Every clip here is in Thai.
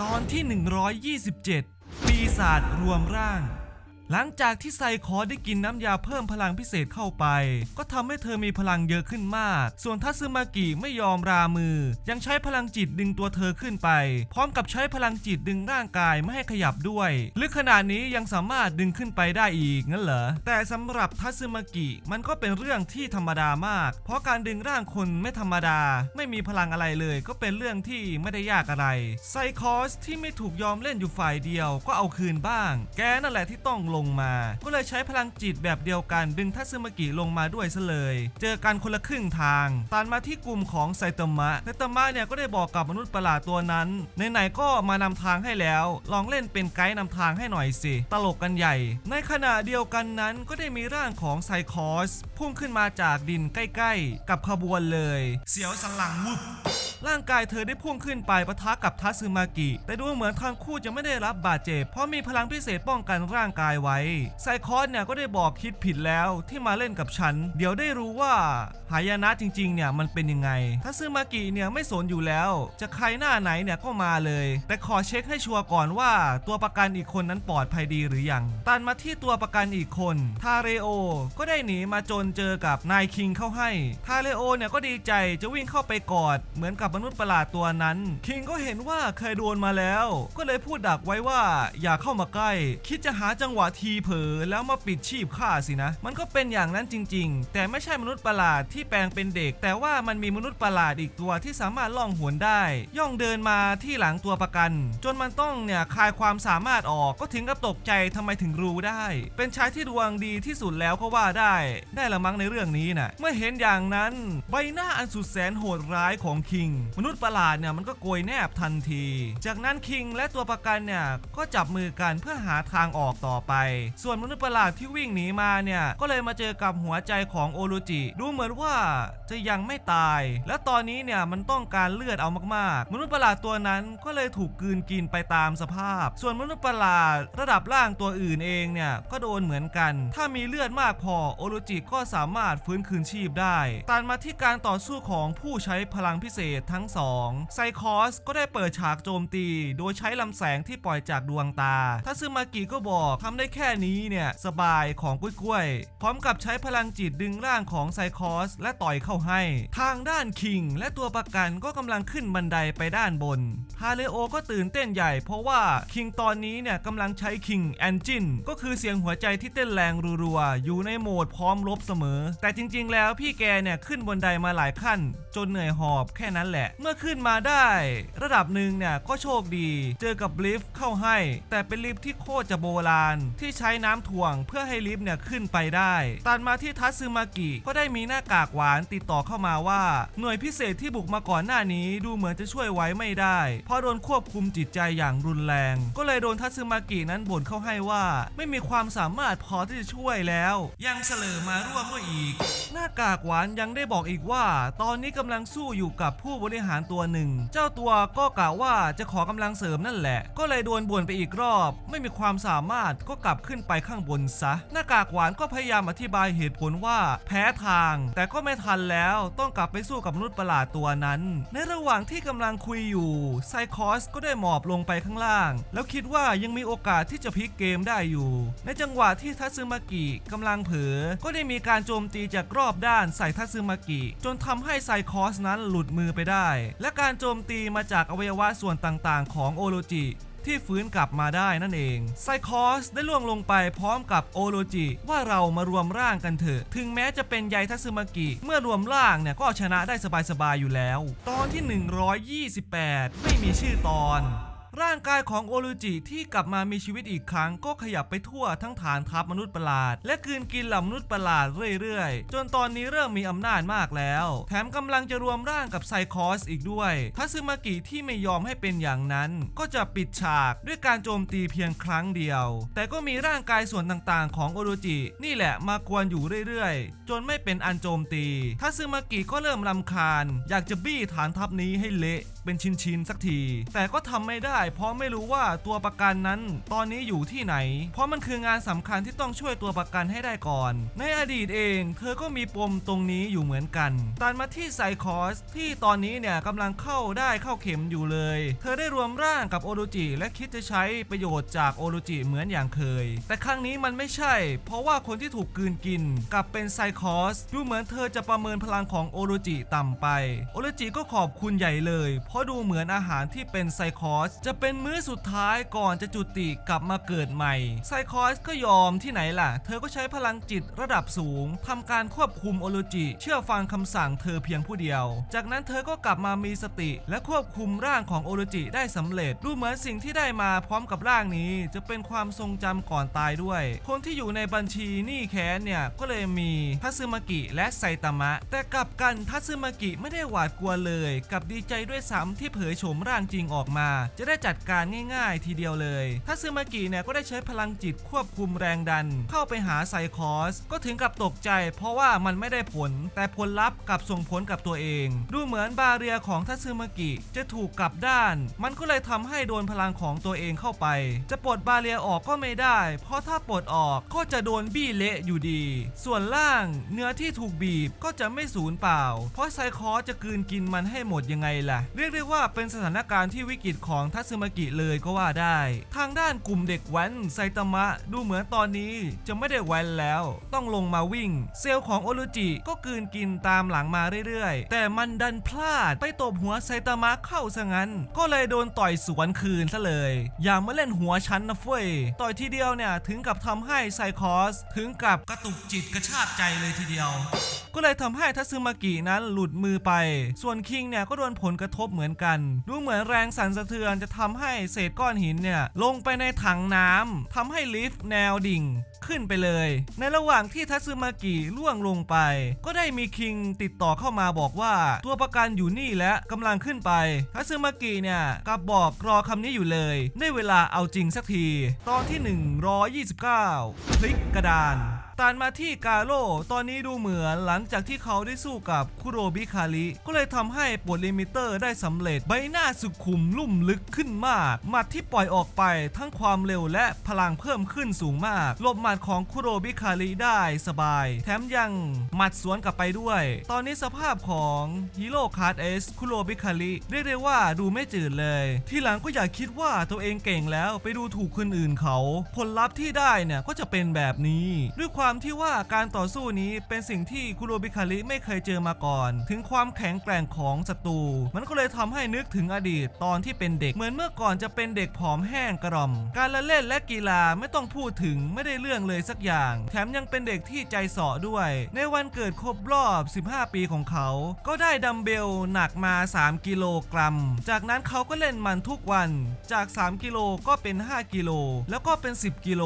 ตอนที่ 127 ปีศาจรวมร่าง หลังจากที่ไซคอได้กินน้ำยาเพิ่มพลังพิเศษเข้าไป ก็ทำให้เธอมีพลังเยอะขึ้นมาก ส่วนทัซึมากิไม่ยอมรามือ ยังใช้พลังจิตดึงตัวเธอขึ้นไป พร้อมกับใช้พลังจิตดึงร่างกายไม่ให้ขยับด้วยลึกขนาดนี้ยังสามารถดึงขึ้นไปได้อีกงั้นเหรอ แต่สำหรับทัซึมากิมันก็เป็นเรื่องที่ธรรมดามาก เพราะการดึงร่างคนไม่ธรรมดา ไม่มีพลังอะไรเลย ก็เป็นเรื่องที่ไม่ได้ยากอะไร ไซคอสที่ไม่ถูกยอมเล่นอยู่ฝ่ายเดียวก็เอาคืนบ้าง แกนั่นแหละที่ต้องลงมา ก็เลยใช้พลังจิตแบบเดียวกันดึงทัซึมากิลงมาด้วยซะเลย เจอกันคนละครึ่งทางตันมาที่กลุ่มของไซตามะไซตามะเนี่ยก็ได้บอกกับมนุษย์ประหลาดตัวนั้นไหนๆก็มานำทางให้แล้ว ลองเล่นเป็นไกด์นำทางให้หน่อยสิ ตลกกันใหญ่ ในขณะเดียวกันนั้นก็ได้มีร่างของไซคอสพุ่งขึ้นมาจากดินใกล้ ๆ กับขบวนเลย เสียวสันหลังวุบ ร่างกายเธอได้พุ่งขึ้นไปปะทะกับทัซึมากิ แต่ดูเหมือนทั้งคู่จะไม่ได้รับบาดเจ็บ เพราะมีพลังพิเศษป้องกันร่างกายไว้ ไซคอนเนี่ยก็ได้บอกคิดผิดแล้วที่มาเล่นกับฉัน เดี๋ยวได้รู้ว่า หายนะจริงๆเนี่ยมันเป็นยังไงทัซึมากิเนี่ยไม่สนอยู่แล้ว จะใครหน้าไหนเนี่ยก็มาเลย แต่ขอเช็คให้ชัวร์ก่อนว่า ตัวประกันอีกคนนั้นปลอดภัยดีหรือยังตันมาที่ตัวประกันอีกคนทาเรโอ ก็ได้หนีมาจนเจอกับนายคิงเข้าให้ทาเรโอเนี่ยก็ดีใจจะวิ่งเข้าไปกอดเหมือนกับมนุษย์ประหลาดตัวนั้น คิงก็เห็นว่าเคยโดนมาแล้ว ก็เลยพูดดักไว้ว่าอย่าเข้ามาใกล้ คิดจะหาจังหวะทีเผลอแล้วมาปิดชีพข้าสินะ มันก็เป็นอย่างนั้นจริง ๆ แต่ไม่ใช่มนุษย์ประหลาดที่แปลงเป็นเด็ก แต่ว่ามันมีมนุษย์ประหลาดอีกตัวที่สามารถล่องหวนได้ ย่องเดินมาที่หลังตัวประกัน จนมันต้องเนี่ยคลายความสามารถออกก็ถึงกับตกใจทำไมถึงรู้ได้ เป็นชายที่ดวงดีที่สุดแล้วก็ว่าได้ ได้ละมั้งในเรื่องนี้น่ะเมื่อเห็นอย่างนั้น ใบหน้าอันสุดแสนโหดร้ายของคิงมนุษย์ประหลาดเนี่ยมันก็โกยแนบทันที จากนั้นคิงและตัวประกันเนี่ยก็จับมือกันเพื่อหาทางออกต่อไป ส่วนมนุษย์ประหลาดที่วิ่งหนีมาเนี่ยก็เลยมาเจอกับหัวใจของโอโรจิ ดูเหมือนว่าจะยังไม่ตาย และตอนนี้เนี่ยมันต้องการเลือดเอามากๆ มนุษย์ประหลาดตัวนั้นก็เลยถูกกืนกินไปตามสภาพ ส่วนมนุษย์ประหลาดระดับล่างตัวอื่นเองเนี่ยก็โดนเหมือนกัน ถ้ามีเลือดมากพอโอโรจิก็สามารถฟื้นคืนชีพได้ตันมาที่การต่อสู้ของผู้ใช้พลังพิเศษทั้งสองไซคอสก็ได้เปิดฉากโจมตี โดยใช้ลำแสงที่ปล่อยจากดวงตาทัซึมากิก็บอกทำได้แค่นี้เนี่ย สบายของกุ้ยกล้ยๆพร้อมกับใช้พลังจิตดึงร่างของไซคอสและต่อยเข้าให้ ทางด้านคิง และตัวประกันก็กำลังขึ้นบันไดไปด้านบนฮาเลโอก็ตื่นเต้นใหญ่ เพราะว่าคิงตอนนี้เนี่ยกำลังใช้คิงแอนจินก็คือเสียงหัวใจที่เต้นแรงรัวๆอยู่ในโหมดพร้อมรบเสมอ แต่จริง ๆ แล้วพี่แกเนี่ยขึ้นบนไดมาหลายขั้น จนเหนื่อยหอบแค่นั้นแหละเมื่อขึ้นมาได้ ระดับหนึ่งเนี่ยก็โชคดี เจอกับลิฟต์เข้าให้ แต่เป็นลิฟต์ที่โคตรจะโบราณ ที่ใช้น้ำถ่วงเพื่อให้ลิฟต์เนี่ยขึ้นไปได้ตันมาที่ทัตซึมากิก็ได้มีหน้ากากหวานติดต่อเข้ามาว่า หน่วยพิเศษที่บุกมาก่อนหน้านี้ดูเหมือนจะช่วยไว้ไม่ได้ เพราะโดนควบคุมจิตใจอย่างรุนแรง ก็เลยโดนทัตซึมากินั้นบ่นเข้าให้ว่า ไม่มีความสามารถพอที่จะช่วยแล้ว ยังเสลอมาร่วมด้วยอีก หน้ากากหวานยังได้บอกอีกว่า ตอนนี้กำลังสู้อยู่กับผู้บริหารตัวหนึ่ง เจ้าตัวก็กล่าวว่าจะขอกำลังเสริมนั่นแหละ ก็เลยโดนบ่นไปอีกรอบ ไม่มีความสามารถก็กลับขึ้นไปข้างบนซะ หน้ากากหวานก็พยายามอธิบายเหตุผลว่าแพ้ทาง แต่ก็ไม่ทันแล้วต้องกลับไปสู้กับมนุษย์ประหลาดตัวนั้น ในระหว่างที่กำลังคุยอยู่ไซคอสก็ได้หมอบลงไปข้างล่าง แล้วคิดว่ายังมีโอกาสที่จะพลิกเกมได้อยู่ ในจังหวะที่ทัตซึมากิกำลังเผลอก็ได้มีการโจมตีจากรอบด้านใส่ทัตซึมากิ จนทำให้ไซคอสนั้นหลุดมือไปได้และการโจมตีมาจากอวัยวะส่วนต่างๆ ของโอโรจิที่ฟื้นกลับมาได้นั่นเอง ไซคอสได้ล่วงลงไปพร้อมกับโอโรจิ ว่าเรามารวมร่างกันเถอะ ถึงแม้จะเป็นไยทัตซึมากิ เมื่อรวมร่างเนี่ยก็เอาชนะได้สบายๆอยู่แล้ว ตอนที่ 128 ไม่มีชื่อตอน ร่างกายของโอรุจิที่กลับมามีชีวิตอีกครั้งก็ขยับไปทั่วทั้งฐานทัพมนุษย์ประหลาด และกลืนกินเหล่ามนุษย์ประหลาดเรื่อยๆ จนตอนนี้เริ่มมีอำนาจมากแล้ว แถมกำลังจะรวมร่างกับไซคอสอีกด้วยทัซึมากิที่ไม่ยอมให้เป็นอย่างนั้น ก็จะปิดฉากด้วยการโจมตีเพียงครั้งเดียว แต่ก็มีร่างกายส่วนต่างๆ ของโอรุจิ นี่แหละมากวนอยู่เรื่อยๆ จนไม่เป็นอันโจมตีทัซึมากิก็เริ่มรำคาญ อยากจะบี้ฐานทัพนี้ให้เละเป็นชิ้นๆสักที แต่ก็ทำไม่ได้ เพราะไม่รู้ว่าตัวประกันนั้น ตอนนี้อยู่ที่ไหน เพราะมันคืองานสำคัญที่ต้องช่วยตัวประกันให้ได้ก่อน ในอดีตเอง เธอก็มีปมตรงนี้อยู่เหมือนกันตัดมาที่ไซคอสที่ตอนนี้เนี่ยกำลังเข้าได้เข้าเข็มอยู่เลย เธอได้รวมร่างกับโอโรจิ และคิดจะใช้ประโยชน์จากโอโรจิเหมือนอย่างเคย แต่ครั้งนี้มันไม่ใช่ เพราะว่าคนที่ถูกกืนกินกลับเป็นไซคอสดูเหมือนเธอจะประเมินพลังของโอโรจิต่ำไป โอโรจิก็ขอบคุณใหญ่เลยเพราะดูเหมือนอาหารที่เป็นไซคอสจะเป็นมื้อสุดท้ายก่อนจะจุติกลับมาเกิดใหม่ ไซคอสก็ยอมที่ไหนล่ะ เธอก็ใช้พลังจิตระดับสูงทำการควบคุมโอโรจิ เชื่อฟังคำสั่งเธอเพียงผู้เดียว จากนั้นเธอก็กลับมามีสติ และควบคุมร่างของโอโรจิได้สำเร็จ ดูเหมือนสิ่งที่ได้มาพร้อมกับร่างนี้ จะเป็นความทรงจำก่อนตายด้วย คนที่อยู่ในบัญชีหนี้แค้นเนี่ยก็เลยมีทัซึมากิและไซตามะ แต่กลับกันทัซึมากิไม่ได้หวาดกลัวเลยกลับดีใจด้วยซ้ำที่เผยโฉมร่างจริงออกมา จะได้จัดการง่ายๆ ทีเดียวเลยทัซึมากิเนี่ยก็ได้ใช้พลังจิตควบคุมแรงดัน เข้าไปหาไซคอส ก็ถึงกับตกใจ เพราะว่ามันไม่ได้ผล แต่ผลลัพธ์กลับส่งผลกับตัวเอง ดูเหมือนบาเรียของทัซึมากิจะถูกกลับด้าน มันก็เลยทำให้โดนพลังของตัวเองเข้าไป จะปลดบาเรียออกก็ไม่ได้ เพราะถ้าปลดออกก็จะโดนบี้เละอยู่ดี ส่วนล่างเนื้อที่ถูกบีบก็จะไม่สูญเปล่า เพราะไซคอสจะกืนกินมันให้หมดยังไงล่ะเรียกได้ว่าเป็นสถานการณ์ที่วิกฤตของทัซึมากิเลยก็ว่าได้ ทางด้านกลุ่มเด็กแว้นไซตามะดูเหมือนตอนนี้จะไม่ได้แว้นแล้ว ต้องลงมาวิ่ง เซลล์ของโอรุจิก็กืนกินตามหลังมาเรื่อยๆ แต่มันดันพลาดไปตบหัวไซตามะเข้าซะงั้น ก็เลยโดนต่อยสวนคืนซะเลย อย่ามาเล่นหัวฉันนะเฟ้ยต่อยทีเดียวเนี่ยถึงกับทำให้ไซคอสถึงกับกระตุกจิตกระชากใจเลยทีเดียว ก็เลยทำให้ทัซึมากินั้นหลุดมือไป ส่วนคิงเนี่ยก็โดนผลกระทบเหมือนกัน ดูเหมือนแรงสั่นสะเทือนจะทำให้เศษก้อนหินเนี่ยลงไปในถังน้ำทำให้ลิฟต์แนวดิ่งขึ้นไปเลย ในระหว่างที่ทัซึมากิล่วงลงไป ก็ได้มีคิงติดต่อเข้ามาบอกว่า ตัวประกันอยู่นี่และกำลังขึ้นไป ทัซึมากิเนี่ยกับบอกรอคำนี้อยู่เลย ได้เวลาเอาจริงสักที ตอนที่ 129 พลิกกระดาน ตันมาที่กาโร่ตอนนี้ดูเหมือนหลังจากที่เขาได้สู้กับคุโรบิคาริก็เลยทำให้ปลดลิมิเตอร์ได้สำเร็จใบหน้าสุขุมลุ่มลึกขึ้นมาก หมัดที่ปล่อยออกไปทั้งความเร็วและพลังเพิ่มขึ้นสูงมากลบหมัดของคุโรบิคาริได้สบาย แถมยังหมัดสวนกลับไปด้วย ตอนนี้สภาพของฮีโร่คาร์ดเอสคุโรบิคาริเรียกได้ว่าดูไม่จืดเลย ที่หลังก็อย่าคิดว่าตัวเองเก่งแล้วไปดูถูกคนอื่นเขา ผลลัพธ์ที่ได้เนี่ยก็จะเป็นแบบนี้ด้วยความที่ว่าการต่อสู้นี้เป็นสิ่งที่คุโรบิคาริไม่เคยเจอมาก่อน ถึงความแข็งแกร่งของศัตรูมันก็เลยทำให้นึกถึงอดีตตอนที่เป็นเด็กเหมือนเมื่อก่อนจะเป็นเด็กผอมแห้งกระร่อม การละเล่นและกีฬาไม่ต้องพูดถึงไม่ได้เรื่องเลยสักอย่าง แถมยังเป็นเด็กที่ใจสาะด้วย ในวันเกิดครบรอบ 15 ปีของเขา ก็ได้ดัมเบลหนักมา 3 กิโลกรัม จากนั้นเขาก็เล่นมันทุกวัน จาก 3 กิโลก็เป็น 5 กิโล แล้วก็เป็น 10 กิโล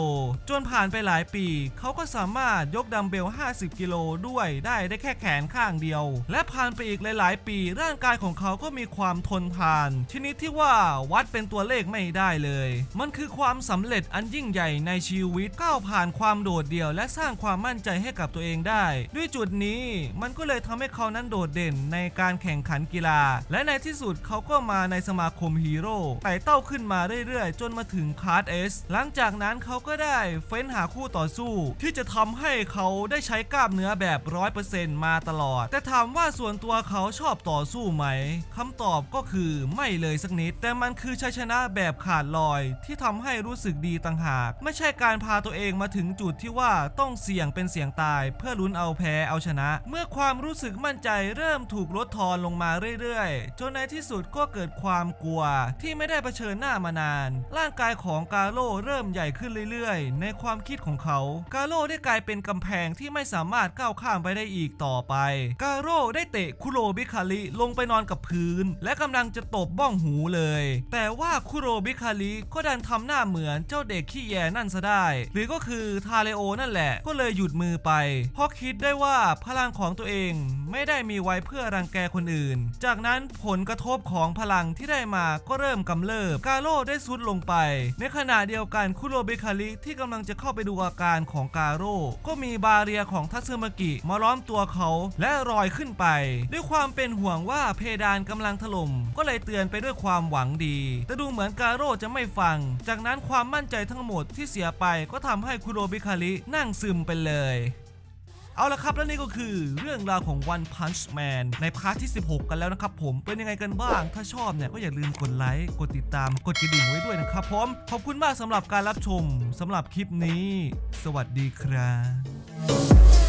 จนผ่านไปหลายปี เขาก็สามารถยกดัมเบล 50 กิโลด้วยได้ได้แค่แขนข้างเดียว และผ่านไปอีกหลาย ๆ ปี ร่างกายของเขาก็มีความทนทาน ชนิดที่ว่าวัดเป็นตัวเลขไม่ได้เลย มันคือความสำเร็จอันยิ่งใหญ่ในชีวิตก้าวผ่านความโดดเดี่ยว และสร้างความมั่นใจให้กับตัวเองได้ ด้วยจุดนี้มันก็เลยทำให้เขานั้นโดดเด่นในการแข่งขันกีฬา และในที่สุดเขาก็มาในสมาคมฮีโร่ไต่เต้าขึ้นมาเรื่อย ๆ จนมาถึงคาร์ดเอสหลังจากนั้นเขาก็ได้เฟ้นหาคู่ต่อสู้ที่จะทำให้เขาได้ใช้กล้ามเนื้อแบบ100%มาตลอด แต่ถามว่าส่วนตัวเขาชอบต่อสู้ไหมคำตอบก็คือไม่เลยสักนิด แต่มันคือชัยชนะแบบขาดลอย ที่ทำให้รู้สึกดีต่างหาก ไม่ใช่การพาตัวเองมาถึงจุดที่ว่าต้องเสี่ยงเป็นเสี่ยงตาย เพื่อลุ้นเอาแพ้เอาชนะ เมื่อความรู้สึกมั่นใจเริ่มถูกลดทอนลงมาเรื่อยๆ จนในที่สุดก็เกิดความกลัว ที่ไม่ได้เผชิญหน้ามานาน ร่างกายของกาโร่เริ่มใหญ่ขึ้นเรื่อยๆ ในความคิดของเขา กาโร่ได้กลายเป็นกำแพงที่ไม่สามารถก้าวข้ามไปได้อีกต่อไปกาโร่ได้เตะคุโรบิคาริลงไปนอนกับพื้น และกำลังจะตบบ้องหูเลย แต่ว่าคุโรบิคาริก็ดันทำหน้าเหมือนเจ้าเด็กขี้แยนั่นซะได้ หรือก็คือทาเลโอนั่นแหละ ก็เลยหยุดมือไป เพราะคิดได้ว่าพลังของตัวเองไม่ได้มีไว้เพื่อรังแกคนอื่น จากนั้นผลกระทบของพลังที่ได้มาก็เริ่มกำเริบกาโร่ได้ซุดลงไป ในขณะเดียวกันคุโรบิคาริที่กำลังจะเข้าไปดูอาการของกาโร่ก็มีบาเรียของทัตสึมากิมาล้อมตัวเขาและลอยขึ้นไป ด้วยความเป็นห่วงว่าเพดานกำลังถล่มก็เลยเตือนไปด้วยความหวังดี แต่ดูเหมือนกาโร่จะไม่ฟัง จากนั้นความมั่นใจทั้งหมดที่เสียไปก็ทำให้คุโรบิคารินั่งซึมไปเลย เอาละครับและนี่ก็คือเรื่องราวของ One Punch Man ในพาร์ทที่ 16 กันแล้วนะครับผมเป็นยังไงกันบ้าง ถ้าชอบเนี่ยก็อย่าลืมกดไลค์กดติดตามกดกระดิ่งไว้ด้วยนะครับผมขอบคุณมากสำหรับการรับชมสำหรับคลิปนี้ สวัสดีครับ